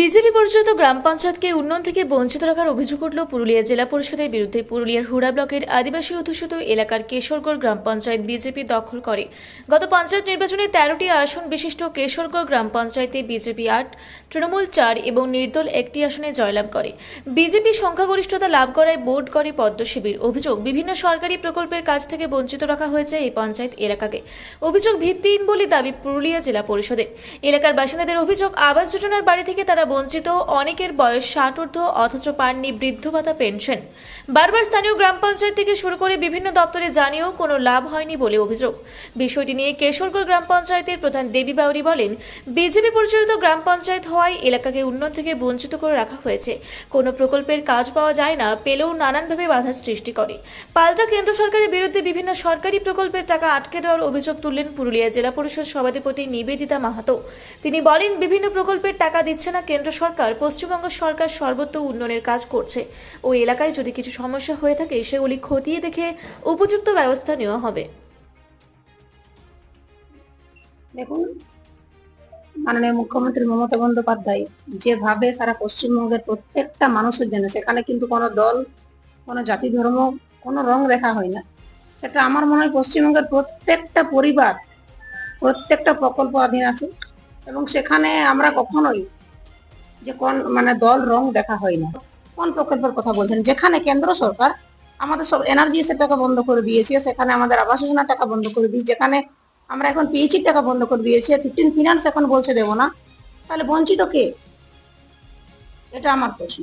BJP পরিচালিত গ্রাম পঞ্চায়েতকে উন্নয়ন থেকে বঞ্চিত রাখার অভিযোগ উঠল পুরুলিয়া জেলা পরিষদের বিরুদ্ধে পুরুলিয়ার হুড়া ব্লকের আদিবাসী অধ্যুষিত এলাকার কেশরগড় গ্রাম পঞ্চায়েত বিজেপি দখল করে। গত পঞ্চায়েত নির্বাচনে তেরোটি আসন বিশিষ্ট কেশরগড় গ্রাম পঞ্চায়েতে বিজেপি আট, তৃণমূল চার এবং নির্দল একটি আসনে জয়লাভ করে। বিজেপি সংখ্যাগরিষ্ঠতা লাভ করায় বোর্ড করে পদ্ম শিবির। অভিযোগ, বিভিন্ন সরকারি প্রকল্পের কাজ থেকে বঞ্চিত রাখা হয়েছে এই পঞ্চায়েত এলাকাকে। অভিযোগ ভিত্তিহীন বলে দাবি পুরুলিয়া জেলা পরিষদের। এলাকার বাসিন্দাদের অভিযোগ, আবাস যোজনার বাড়ি থেকে তারা বঞ্চিত, অনেকের বয়স ষাট ঊর্ধ্ব অথচ পাননি বৃদ্ধ ভাতা পেনশন। বারবার স্থানীয় গ্রাম পঞ্চায়েত থেকে শুরু করে বিভিন্ন দপ্তরে জানিয়েও কোনো লাভ হয়নি বলে অভিযোগ। বিষয়টি নিয়ে কেশরগড় গ্রাম পঞ্চায়েতের প্রধান দেবী বাউরি বলেন, বিজেপি পরিচালিত গ্রাম পঞ্চায়েত হওয়ায় এলাকাকে উন্নয়ন থেকে বঞ্চিত করে রাখা হয়েছে। কোনো প্রকল্পের কাজ পাওয়া যায় না, পেলেও নানানভাবে বাধা সৃষ্টি করে। পাল্টা কেন্দ্র সরকারের বিরুদ্ধে বিভিন্ন সরকারি প্রকল্পের টাকা আটকে দেওয়ার অভিযোগ তুললেন পুরুলিয়া জেলা পরিষদ সভাধিপতি নিবেদিতা মাহাতো। তিনি বলেন, বিভিন্ন প্রকল্পের টাকা দিচ্ছে না কেন্দ্র সরকার পশ্চিমবঙ্গ সরকার সর্বত্র উন্নয়নের কাজ করছে। ওই এলাকায় যদি কিছু সমস্যা হয়ে থাকে, সেগুলি খতিয়ে দেখে উপযুক্ত ব্যবস্থা নেওয়া হবে। দেখুন, মাননীয় মুখ্যমন্ত্রী মমতা বন্দ্যোপাধ্যায় যেভাবে সারা পশ্চিমবঙ্গের প্রত্যেকটা মানুষের জন্য, সেখানে কিন্তু কোনো দল, কোনো জাতি, ধর্ম, কোনো রং দেখা হয় না। সেটা আমার মনে হয় পশ্চিমবঙ্গের প্রত্যেকটা পরিবার, প্রত্যেকটা প্রকল্প অধীন আছে। এবং সেখানে আমরা কখনোই যে কোন মানে দল রং দেখা হয় না। কোন প্রকল্পের কথা বলছেন? যেখানে কেন্দ্র সরকার আমাদের সব এনার্জি টাকা বন্ধ করে দিয়েছে, সেখানে আমাদের আবাস যোজনার টাকা বন্ধ করে দিয়েছে, যেখানে আমরা এখন পিএইচির টাকা বন্ধ করে দিয়েছি ফিফটিন ফিনান্স এখন বলছে দেবো না। তাহলে বঞ্চিত কে? এটা আমার প্রশ্ন।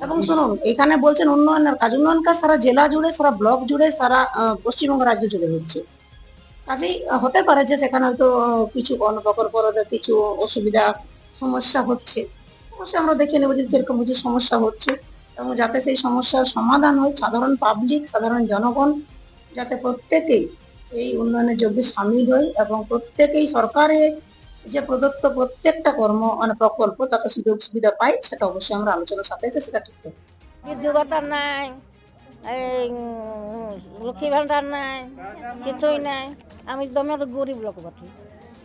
এবং শুনুন, এখানে বলছেন উন্নয়নের কাজ। উন্নয়ন কাজ সারা জেলা জুড়ে, সারা ব্লক জুড়ে, সারা পশ্চিমবঙ্গ রাজ্য জুড়ে হচ্ছে। কাজেই হতে পারে যে সেখানে হয়তো কিছু কোনো প্রকল্পের কিছু অসুবিধা, সমস্যা হচ্ছে। অবশ্যই আমরা দেখে নেব যে সেরকম কিছু সমস্যা হচ্ছে। এবং যাতে সেই সমস্যার সমাধান হয়, সাধারণ পাবলিক সাধারণ জনগণ, যাতে প্রত্যেকেই এই উন্নয়নের যোগ্যে সামিল হয় এবং প্রত্যেকেই সরকারের যে প্রদত্ত প্রত্যেকটা কর্ম মানে প্রকল্প তাতে সুযোগ সুবিধা পাই সেটা অবশ্যই আমরা আলোচনার সাপেক্ষে সেটা ঠিক বিদ্যুৎ নাই? এই লক্ষ্মী ভাণ্ডার নাই? কিছুই নাই? আমি দমে গরিব লোক বটে।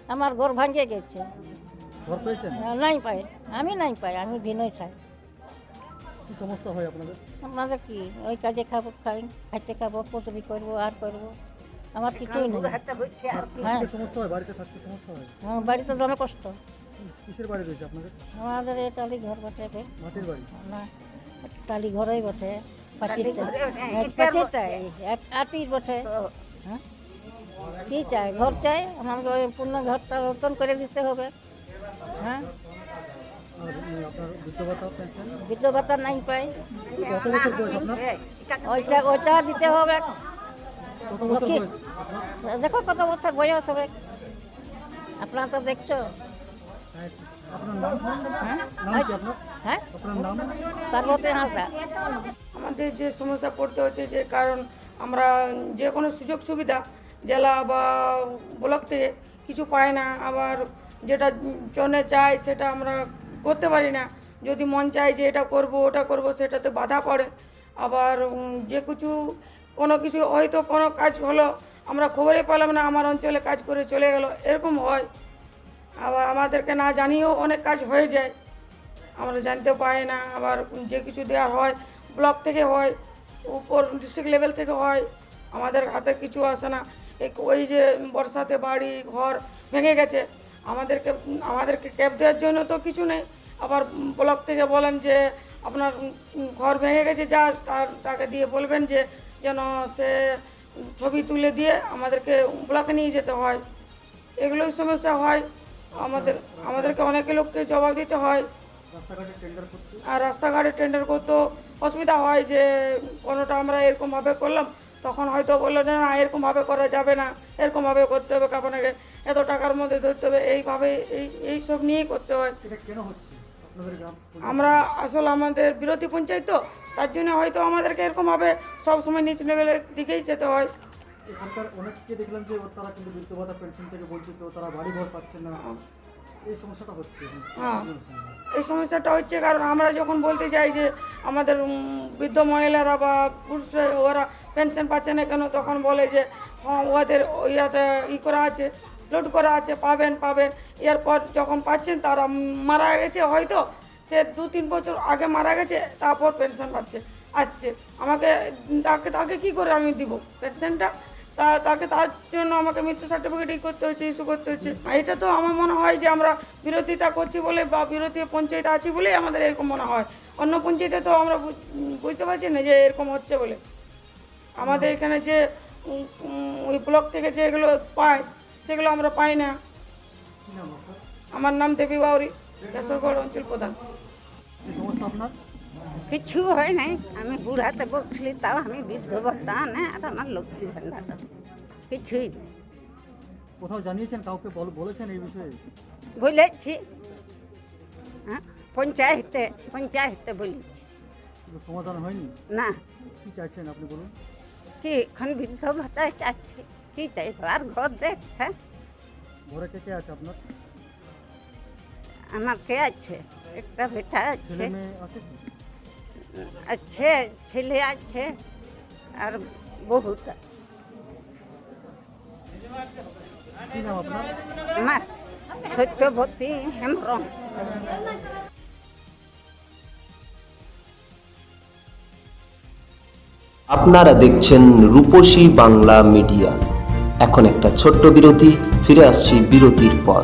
আমার ঘর ভাঙিয়ে গেছে। ঘর পেয়েছেন? নাই পাই। আমি নাই পাই আমি ভিনই খাই। কি সমস্যা হয় আপনাদের? আপনাদের কি? ওই কাজে খাব খাই খাইতে খাব করব আর করব। আমার কিছুই নেই। হ্যাঁ। সমস্যা হয়? বাড়িতে থাকতে সমস্যা হয়? আমার বাড়িতে দমে কষ্ট। কিসের বাড়ি রয়েছে আপনাদের? আমাদের এই টালি ঘর বটে বে। মাটির বাড়ি? না টালি ঘরেই বটে। পাটিরটা পাটিরটাই আটির বটে। হ্যাঁ? কি চাই? ঘর চাই? আমাকে ওই পূর্ণ ঘরটা নতুন করে দিতে হবে। হ্যাঁ। বৃদ্ধ ভাতা নাই পাই। ওইটা ওইটা দিতে হবে। দেখো কত বছর বয়স হবে। আপনারা তো দেখছ। হ্যাঁ, আপনার? নাম? হ্যাঁ হ্যাঁ আমাদের যে সমস্যা পড়তে হচ্ছে যে কারণ আমরা যে কোনো সুযোগ সুবিধা জেলা বা ব্লক থেকে কিছু পাই না। আবার যেটা জনে চাই সেটা আমরা করতে পারি না। যদি মন চায় যে এটা করব, ওটা করব সেটাতে বাধা পড়ে। আবার যে কিছু, কোনো কিছু হয়তো কোনো কাজ হলো, আমরা খবরে পেলাম না, আমার অঞ্চলে কাজ করে চলে গেল, এরকম হয়। আবার আমাদেরকে না জানিয়েও অনেক কাজ হয়ে যায়। আমরা জানতে পারি না, আবার যে কিছু দেওয়া হয়, ব্লক থেকে হয়, উপর ডিস্ট্রিক্ট লেভেল থেকে হয়, আমাদের হাতে কিছু আসে না। ওই যে বর্ষাতে বাড়ি, ঘর ভেঙে গেছে। আমাদেরকে আমাদেরকে ক্যাব দেওয়ার জন্য তো কিছু নেই। আবার ব্লক থেকে বলেন যে আপনার ঘর ভেঙে গেছে যা তার তাকে দিয়ে বলবেন যে যেন সে ছবি তুলে দিয়ে আমাদেরকে ব্লকে নিয়ে যেতে হয়। এগুলোই সমস্যা হয়। আমাদের আমাদেরকে অনেকে লোককে জবাব দিতে হয়। আর রাস্তাঘাটে টেন্ডার করতেও অসুবিধা হয় যে কোনোটা আমরা এরকমভাবে করলাম তখন হয়তো বলল যে না এরকমভাবে করা যাবে না। এরকমভাবে করতে হবে আপনাকে এত টাকার মধ্যে ধরতে হবে। এইভাবে এই এই সব নিয়েই করতে হয়। আমরা আসলে আমাদের বিরোধী পঞ্চায়েত তো। তার জন্য হয়তো আমাদেরকে এরকমভাবে সবসময় নিচ লেভেলের দিকেই যেতে হয়। এখানকার অনেককে দেখলাম যে তারা কিন্তু বৃদ্ধ ভাতা পেনশন থেকে বঞ্চিত। তারা বাড়ি ঘর পাচ্ছেন না। হ্যাঁ এই সমস্যাটা হচ্ছে কারণ আমরা যখন বলতে চাই যে আমাদের বৃদ্ধ মহিলারা বা পুরুষরা, ওরা পেনশন পাচ্ছে না কেন, তখন বলে যে হ্যাঁ ওদের ইয়াতে ই করা আছে লোড করা আছে, পাবেন পাবেন। এরপর যখন পাচ্ছেন, তারা মারা গেছে হয়তো, সে দু তিন বছর আগে মারা গেছে, তারপর পেনশন পাচ্ছে, আসছে। আমাকে, তাকে তাকে কী করে আমি দিব? পেনশনটা তা তাকে তার জন্য আমাকে মৃত্যু সার্টিফিকেট করতে হচ্ছে ইস্যু করতে হচ্ছে। এটা তো আমার মনে হয় যে আমরা বিরোধিতা করছি বলে বা বিরোধী পঞ্চায়েত আছি বলেই আমাদের এরকম মনে হয়। অন্য পঞ্চায়েতে তো আমরা বুঝ- বুঝতে পারছি না যে এরকম হচ্ছে বলে। আমাদের এখানে যে ওই ব্লক থেকে যে এগুলো পায় সেগুলো আমরা পাই না। আমার নাম দেবী বাউরি কেশরগড় অঞ্চল প্রধান। আপনার? কিছু হয় নাই। আমি বুড়াতে বসলি তাও আমি বৃদ্ধ ভাতা না আর আমার লক্ষ্মী ভান্ডার কিছুই নেই। কোথাও জানিয়েছেন কাউকে বল- বলেছেন এই বিষয়ে? বলেছি। হ্যাঁ পঞ্চায়েতে পঞ্চায়েতে বলেছি। সমাধান হয়নি? না। কি চাইছেন আপনি বলুন? কি এখন বৃদ্ধ ভাতায় চাচ্ছি কি চাইব আর ঘর দেখছে ঘরে কে কে আছে আপনার? আমার কে আছে? একটা বেটা আছে। আছে ছেলে আছে আর বহুত। আমার সত্যবতী হেমব্রম। আপনারা দেখছেন রূপসী বাংলা মিডিয়া। এখন একটা ছোট্ট বিরতি, ফিরে আসছি বিরতির পর।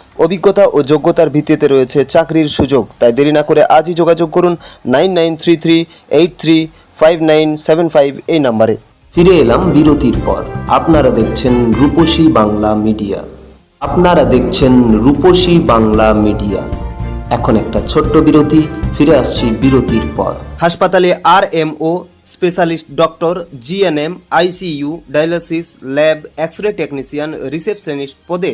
অভিজ্ঞতা ও যোগ্যতার ভিত্তিতে রয়েছে চাকরির সুযোগ। তাই দেরি না করে আজই যোগাযোগ করুন nine nine three three eight three five nine seven five এই নাম্বারে। ফিরে এলাম বিরতির পর। আপনারা দেখছেন রূপসী বাংলা মিডিয়া। আপনারা দেখছেন রূপসী বাংলা মিডিয়া। এখন একটা ছোট্ট বিরতি ফিরে আসছি বিরতির পর। হাসপাতালে R M O specialist doctor GNM ICU dialysis lab X ray technician receptionist পদে